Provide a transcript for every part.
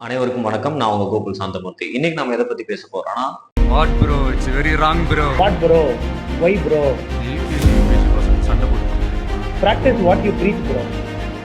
அனைவருக்கும் வணக்கம். நான் உங்க கோகுல் சாந்தமூர்த்தி. இன்னைக்கு நம்ம எதை பத்தி பேச போறோம்னா what bro it's very wrong bro what bro why bro சண்டை practice what you preach bro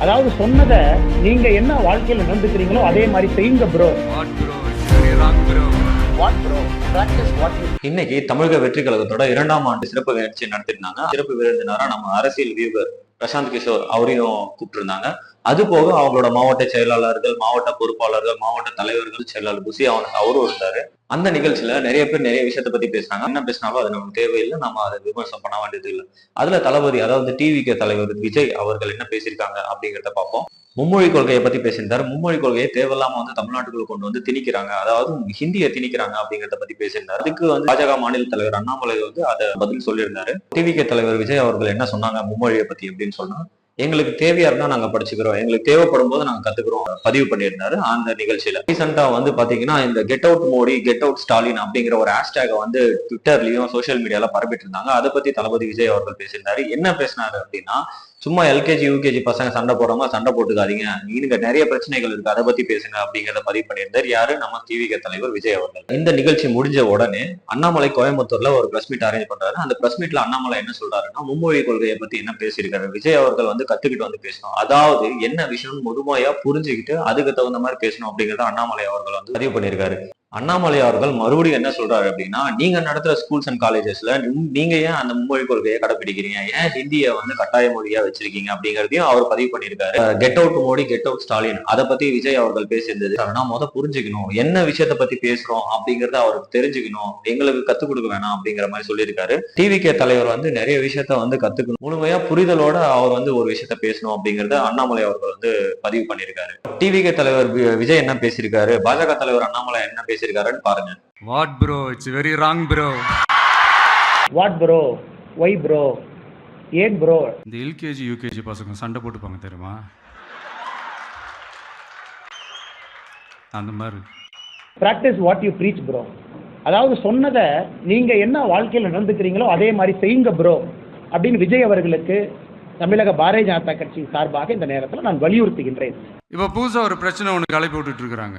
அதாவது சொன்னதை நீங்க என்ன வாழ்க்கையில் நடந்துக்கிறீங்களோ அதே மாதிரி செய்யுங்க bro what bro it's very wrong bro what bro practice what you இன்னைக்கு தமிழக வெற்றி கழகத்தோட இரண்டாம் ஆண்டு சிறப்பு நிகழ்ச்சி நடத்திருந்தாங்க சிறப்பு விருந்தினரா நம்ம அரசியல் வியூவர் பிரசாந்த் கிஷோர் அவரையும் கூப்பிட்டுருந்தாங்க. அது போக அவங்களோட மாவட்ட செயலாளர்கள் மாவட்ட பொறுப்பாளர்கள் மாவட்ட தலைவர்கள் செயலாளர் புசி அவன் அவரும் இருந்தாரு. அந்த நிகழ்ச்சியில நிறைய பேர் நிறைய விஷயத்த பத்தி பேசினாங்க. என்ன பேசினாலும் அது நமக்கு தேவையில்லை. நம்ம அதை விமர்சனம் பண்ண வேண்டியது இல்லை. அதுல தளபதி அதாவது டிவிகே தலைவர் விஜய் அவர்கள் என்ன பேசியிருக்காங்க அப்படிங்கிறத பார்ப்போம். மும்மொழி கொள்கையை பத்தி பேசியிருந்தாரு. மும்மொழி கொள்கையை தேவையில்லாம வந்து தமிழ்நாட்டுக்குள்ள கொண்டு வந்து திணிக்கிறாங்க. அதாவது ஹிந்தியை திணிக்கிறாங்க அப்படிங்கறத பத்தி பேசியிருந்தாரு. அதுக்கு வந்து பாஜக மாநில தலைவர் அண்ணாமலை வந்து அதை பதில் சொல்லியிருந்தாரு. டிவிகே தலைவர் விஜய் அவர்கள் என்ன சொன்னாங்க மும்மொழியை பத்தி அப்படின்னு சொன்னா எங்களுக்கு தேவையா இருந்தா நாங்க படிச்சுக்கிறோம். எங்களுக்கு தேவைப்படும் போது நாங்க கத்துக்கிறோம் பதிவு பண்ணியிருந்தாரு அந்த நிகழ்ச்சியில. ரீசெண்டா வந்து பாத்தீங்கன்னா இந்த get out Modi get out Stalin அப்படிங்கிற ஒரு ஹேஷ்டேக வந்து ட்விட்டர்லயும் சோஷியல் மீடியால பரப்பிட்டு இருந்தாங்க. அதை பத்தி தளபதி விஜய் அவர்கள் பேசியிருந்தாரு. என்ன பேசினாரு அப்படின்னா சும்மா எல்கேஜி யூகேஜி பசங்க சண்டை போடாம சண்டை போட்டுக்காதீங்க. நீங்க நிறைய பிரச்சனைகள் இருக்கு. அதை பத்தி பேசுங்க அப்படிங்கறத பதிவு பண்ணியிருந்தார் யாரு? நம்ம டிவிகே தலைவர் விஜய் அவர்கள். இந்த நிகழ்ச்சி முடிஞ்ச உடனே அண்ணாமலை கோயம்புத்தூர்ல ஒரு பிரஸ் மீட் அரேஞ்ச் பண்றாரு. அந்த பிரஸ் மீட்ல அண்ணாமலை என்ன சொல்றாருன்னா மும்மொழி கொள்கையை பத்தி என்ன பேசியிருக்காரு? விஜய் அவர்கள் வந்து கத்துக்கிட்டு வந்து பேசணும். அதாவது என்ன விஷயம் முழுமையா புரிஞ்சுக்கிட்டு அதுக்கு தகுந்த மாதிரி பேசணும் அப்படிங்கறத அண்ணாமலை அவர்கள் வந்து பதிவு பண்ணியிருக்காரு. அண்ணாமலை அவர்கள் மறுபடியும் என்ன சொல்றாரு அப்படின்னா நீங்க நடத்துற ஸ்கூல்ஸ் அண்ட் காலேஜஸ்ல நீங்க ஏன் அந்த மும்மொழி கொள்கையை கடைபிடிக்கிறீங்க ஏன் ஹிந்தியை வந்து கட்டாய மொழியா வச்சிருக்கீங்க அப்படிங்கறதையும் அவர் பதிவு பண்ணியிருக்காரு. Get out Modi get out Stalin. அதை பத்தி விஜய் அவர்கள் பேசியிருந்தது. ஆனா முத புரிஞ்சுக்கணும். என்ன விஷயத்த பத்தி பேசுறோம் அப்படிங்கறத அவருக்கு தெரிஞ்சுக்கணும். எங்களுக்கு கத்துக் கொடுக்க வேணாம் அப்படிங்கிற மாதிரி சொல்லியிருக்காரு. டிவிகே தலைவர் வந்து நிறைய விஷயத்த வந்து கத்துக்கணும். முழுமையா புரிதலோட அவர் வந்து ஒரு விஷயத்த பேசணும் அப்படிங்கறத அண்ணாமலை அவர்கள் வந்து பதிவு பண்ணியிருக்காரு. டிவிகே தலைவர் விஜய் என்ன பேசியிருக்காரு? பாஜக தலைவர் அண்ணாமலை என்ன பேசியிருக்காருன்னு பாருங்க. What bro it's very wrong bro what bro why bro ஏன் ப்ரோ இந்த எல்கேஜி யூகேஜி பசங்க சண்டை போட்டுப்பாங்க தெரியுமா? அந்த மாதிரி. Practice what you preach bro அதாவது சொன்னதை நீங்க என்ன வாழ்க்கையில் நடந்துக்கிறீங்களோ அதே மாதிரி செய்யுங்க ப்ரோ அப்படின்னு விஜய் அவர்களுக்கு தமிழக பாரதிய ஜனதா கட்சி சார்பாக இந்த நேரத்தில் நான் வலியுறுத்துகின்றேன். இப்போ புதுசாக ஒரு பிரச்சனை ஒன்று கிளப்பி விட்டுட்டு இருக்கிறாங்க.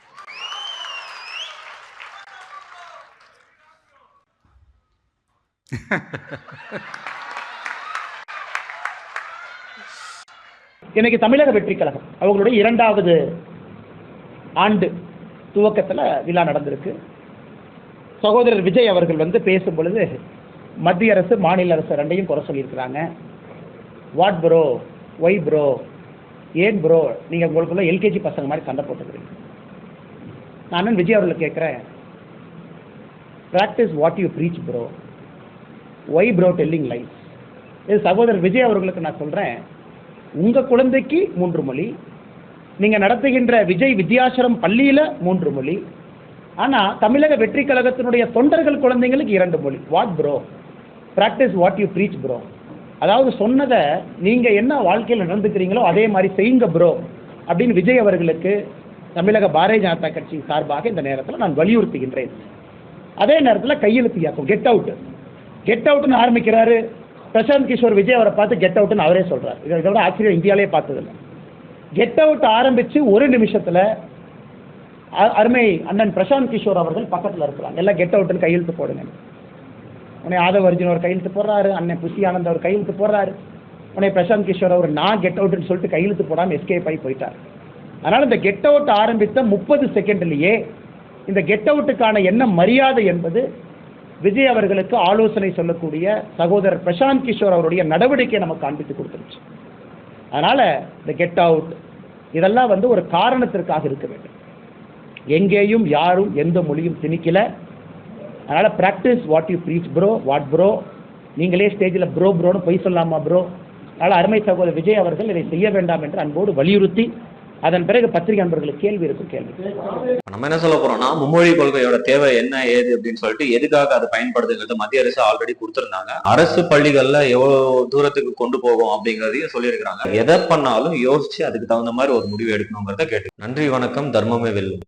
இன்னைக்கு தமிழக வெற்றி கழகம் அவங்களுடைய இரண்டாவது ஆண்டு துவக்கத்தில் விழா நடந்திருக்கு. சகோதரர் விஜய் அவர்கள் வந்து பேசும் பொழுது மத்திய அரசு மாநில அரசு ரெண்டையும் குறை சொல்லியிருக்கிறாங்க. வாட் ப்ரோ ஒய் ப்ரோ ஏன் ப்ரோ நீங்கள் உங்களுக்குள்ள எல்கேஜி பசங்க மாதிரி சண்டை போட்டுக்கிறீங்க. நான் விஜய் அவர்களை கேட்குறேன்? Practice what you preach bro why bro telling life இது சகோதரர் விஜய் அவர்களுக்கு நான் சொல்கிறேன் உங்கள் குழந்தைக்கு மூன்று மொழி நீங்கள் நடத்துகின்ற விஜய் வித்யாசரம் பள்ளியில் மூன்று மொழி ஆனால் தமிழக வெற்றி கழகத்தினுடைய தொண்டர்கள் குழந்தைங்களுக்கு இரண்டு மொழி. What bro practice what you preach bro அதாவது சொன்னதை நீங்கள் என்ன வாழ்க்கையில் நடந்துக்கிறீங்களோ அதே மாதிரி செய்யுங்க ப்ரோ அப்படின்னு விஜய் அவர்களுக்கு தமிழக பாரதிய ஜனதா கட்சி சார்பாக இந்த நேரத்தில் நான் வலியுறுத்துகின்றேன். அதே நேரத்தில் கையெழுத்து இயக்கம் கெட் அவுட் கெட் அவுட்னு ஆரம்பிக்கிறாரு. பிரசாந்த் கிஷோர் விஜய் அவரை பார்த்து கெட் அவுட்னு அவரே சொல்கிறார் இதை இதை விட ஆச்சரியம் இந்தியாவிலே பார்த்ததில்லை. கெட் அவுட் ஆரம்பித்து ஒரு நிமிஷத்தில் அ- அருமை அண்ணன் பிரசாந்த் கிஷோர் அவர்கள் பக்கத்தில் இருக்கிறாங்க. எல்லாம் கெட் அவுட்னு கையெழுத்து போடுங்க. உன்னை ஆதவ அர்ஜுன் ஒரு கையெழுத்து போடுறாரு. அண்ணன் புஷி ஆனந்த் அவர் கையெழுத்து போடுறாரு. உன்னை பிரசாந்த் கிஷோர் அவர் நான் கெட் அவுட்னு சொல்லிட்டு கையெழுத்து போடாம எஸ்கேப் ஆகி போயிட்டார். அதனால் இந்த கெட் அவுட் ஆரம்பித்த முப்பது செகண்ட்லேயே இந்த கெட் அவுட்டுக்கான என்ன மரியாதை என்பது விஜய் அவர்களுக்கு ஆலோசனை சொல்லக்கூடிய சகோதரர் பிரசாந்த் கிஷோர் அவருடைய நடவடிக்கையை நமக்கு காண்பித்து கொடுத்துருச்சு. அதனால் இந்த கெட் அவுட் இதெல்லாம் வந்து ஒரு காரணத்திற்காக இருக்க வேண்டும். எங்கேயும் யாரும் எந்த மொழியும் திணிக்கல. அதனால் practice what you preach bro what bro நீங்களே ஸ்டேஜில் ப்ரோ ப்ரோன்னு பொய் சொல்லாமா ப்ரோ அதனால் அருமை சகோதரர் விஜய் அவர்கள் இதை செய்ய வேண்டாம் என்று அன்போடு வலியுறுத்தி அதன் பிறகு பத்திரிகை நண்பர்களுக்கு கேள்வி இருக்கும் கேள்வி. நம்ம என்ன சொல்ல போறோம்னா மும்மொழி கொள்கையோட தேவை என்ன ஏது அப்படின்னு சொல்லிட்டு எதுக்காக அது பயன்படுதுங்கிறது மத்திய அரசு ஆல்ரெடி கொடுத்திருந்தாங்க. அரசு பள்ளிகள்ல எவ்வளவு தூரத்துக்கு கொண்டு போகும் அப்படிங்கறதையும் சொல்லியிருக்கிறாங்க. எதை பண்ணாலும் யோசிச்சு அதுக்கு தகுந்த மாதிரி ஒரு முடிவு எடுக்கணுங்கிறத கேட்டு நன்றி வணக்கம் தர்மமே வெல்லும்.